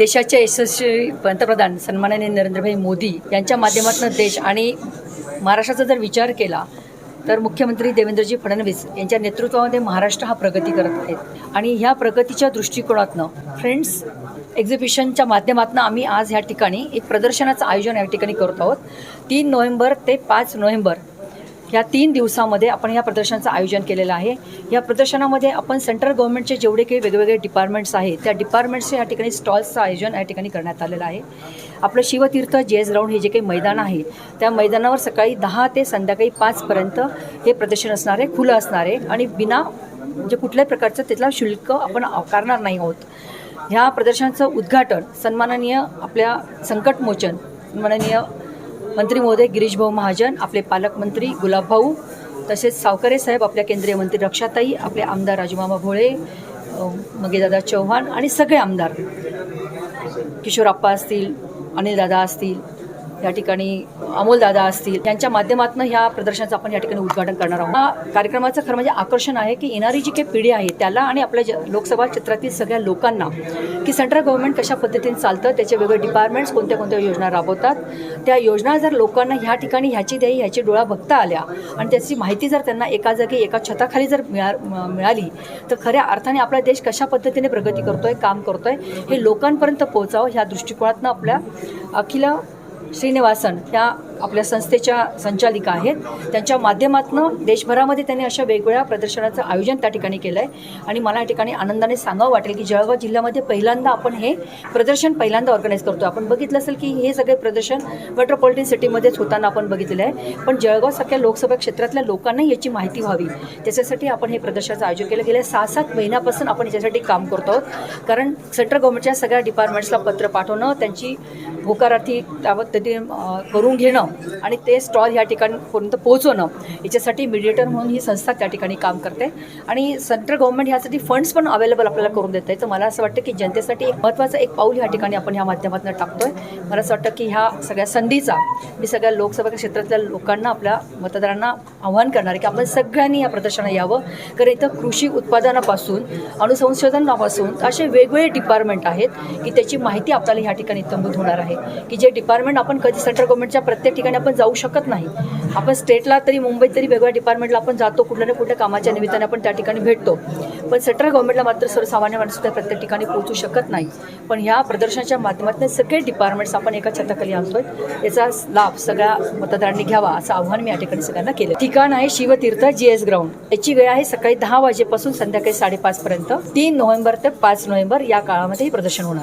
देशाचे यशस्वी पंतप्रधान सन्माननीय नरेंद्रभाई मोदी यांच्या माध्यमातून देश आणि महाराष्ट्राचा जर विचार केला तर मुख्यमंत्री देवेंद्रजी फडणवीस यांच्या नेतृत्वामध्ये महाराष्ट्र हा प्रगती करत आहेत. आणि ह्या प्रगतीच्या दृष्टिकोनातनं फ्रेंड्स एक्झिबिशनच्या माध्यमातून आम्ही आज ह्या ठिकाणी एक प्रदर्शनाचं आयोजन या ठिकाणी करत आहोत. तीन नोव्हेंबर ते पाच नोव्हेंबर या तीन दिवसामध्ये आपण या प्रदर्शनाचं आयोजन केलेलं आहे. या प्रदर्शनामध्ये आपण सेंट्रल गव्हर्नमेंटचे जेवढे काही वेगवेगळे डिपार्टमेंट्स आहेत त्या डिपार्टमेंट्सचे या ठिकाणी स्टॉल्सचं आयोजन या ठिकाणी करण्यात आलेलं आहे. आपलं शिवतीर्थ जे एस ग्राउंड हे जे काही मैदान आहे त्या मैदानावर सकाळी दहा ते संध्याकाळी पाचपर्यंत हे प्रदर्शन असणार आहे खुलं असणार आहे आणि बिना म्हणजे कुठल्याही प्रकारचं तिथला शुल्क आपण आकारणार नाही आहोत. ह्या प्रदर्शनाचं उद्घाटन सन्माननीय आपल्या संकटमोचन सन्माननीय मंत्री महोदय गिरीशभाऊ महाजन आपले पालकमंत्री गुलाबभाऊ तसेच सावकारे साहेब आपल्या केंद्रीय मंत्री रक्षाताई आपले आमदार राजूमामा भोळे मगेदादा चव्हाण आणि सगळे आमदार. किशोरप्पा असतील अनिलदादा असतील या ठिकाणी अमोलदादा असतील यांच्या माध्यमातून ह्या प्रदर्शनाचं आपण या ठिकाणी उद्घाटन करणार आहोत. हा कार्यक्रमाचं खरं म्हणजे आकर्षण आहे की येणारी जी काही पिढी आहे त्याला आणि आपल्या ज लोकसभा क्षेत्रातील सगळ्या लोकांना की सेंट्रल गव्हर्नमेंट कशा पद्धतीने चालतं त्याचे वेगळे डिपार्टमेंट्स कोणत्या कोणत्या योजना राबवतात त्या योजना जर लोकांना ह्या ठिकाणी ह्याची द्यायी ह्याची डोळा बघता आल्या आणि त्याची माहिती जर त्यांना एका जागी एका छताखाली जर मिळा म- मिळाली तर खऱ्या अर्थाने आपला देश कशा पद्धतीने प्रगती करतोय काम करतोय हे लोकांपर्यंत पोहोचावं ह्या दृष्टिकोनातनं आपल्या अखिल श्रीनिवासन त्या आपल्या संस्थेच्या संचालिका आहेत. त्यांच्या माध्यमातून देशभरामध्ये त्यांनी अशा वेगवेगळ्या प्रदर्शनाचं आयोजन त्या ठिकाणी केलं आहे आणि मला या ठिकाणी आनंदाने सांगावं वाटेल की जळगाव जिल्ह्यामध्ये पहिल्यांदा आपण हे प्रदर्शन पहिल्यांदा ऑर्गनाईज करतो आपण बघितलं असेल की हे सगळे प्रदर्शन मेट्रोपॉलिटन सिटीमध्येच होताना आपण बघितलेलं आहे. पण जळगाव सारख्या लोकसभा क्षेत्रातल्या लोकांनाही याची माहिती व्हावी. त्याच्यासाठी आपण हे प्रदर्शनाचं आयोजन केलं. गेल्या सहा सात महिन्यापासून आपण याच्यासाठी काम करतो. आहोत कारण सेंट्रल गव्हर्नमेंटच्या सगळ्या डिपार्टमेंट्सला पत्र पाठवणं त्यांची होकारार्थी त्या पद्धतीने करून घेणं आणि ते स्टॉल ह्या ठिकाणपर्यंत पोहोचवणं याच्यासाठी मिडिएटर म्हणून ही संस्था त्या ठिकाणी काम करते. आणि सेंट्रल गव्हर्नमेंट ह्यासाठी फंड्स पण अवेलेबल आपल्याला करून देत आहे तर मला असं वाटतं की जनतेसाठी एक महत्त्वाचं एक पाऊल ह्या ठिकाणी आपण ह्या माध्यमातून टाकतोय. मला असं वाटतं की ह्या सगळ्या संधीचा मी सगळ्या लोकसभा क्षेत्रातल्या लोकांना आपल्या मतदारांना आव्हान करणार आहे की आपण सगळ्यांनी या प्रदर्शनात यावं. कारण इथं कृषी उत्पादनापासून अणुसंशोधनापासून असे वेगवेगळे डिपार्टमेंट आहेत की त्याची माहिती आपल्याला ह्या ठिकाणी इत्तंभूत होणार आहे. की जे डिपार्टमेंट आपण कधी सेंट्रल गव्हर्नमेंटच्या प्रत्येक ठिकाणी आपण जाऊ शकत नाही. आपण स्टेटला तरी मुंबईत तरी वेगवेगळ्या डिपार्टमेंटला आपण जातो कुठल्या ना कुठल्या कामाच्या निमित्ताने आपण त्या ठिकाणी भेटतो. पण सेंट्रल गव्हर्नमेंटला मात्र सर्वसामान्य माणूस त्या प्रत्येक ठिकाणी पोहोचू शकत नाही. पण ह्या प्रदर्शनाच्या माध्यमातून सगळे डिपार्टमेंट्स आपण एका छताखाली आणतोय. याचा लाभ सगळ्या मतदारांनी घ्यावा असं आव्हान मी या ठिकाणी सगळ्यांना केलं ठीक ठिकाण आहे शिवतीर्थ जी एस ग्राउंड. याची वेळ आहे सकाळी दहा वाजेपासून संध्याकाळी साडेपाच पर्यंत तीन नोव्हेंबर ते पाच नोव्हेंबर या काळामध्ये हे प्रदर्शन होणार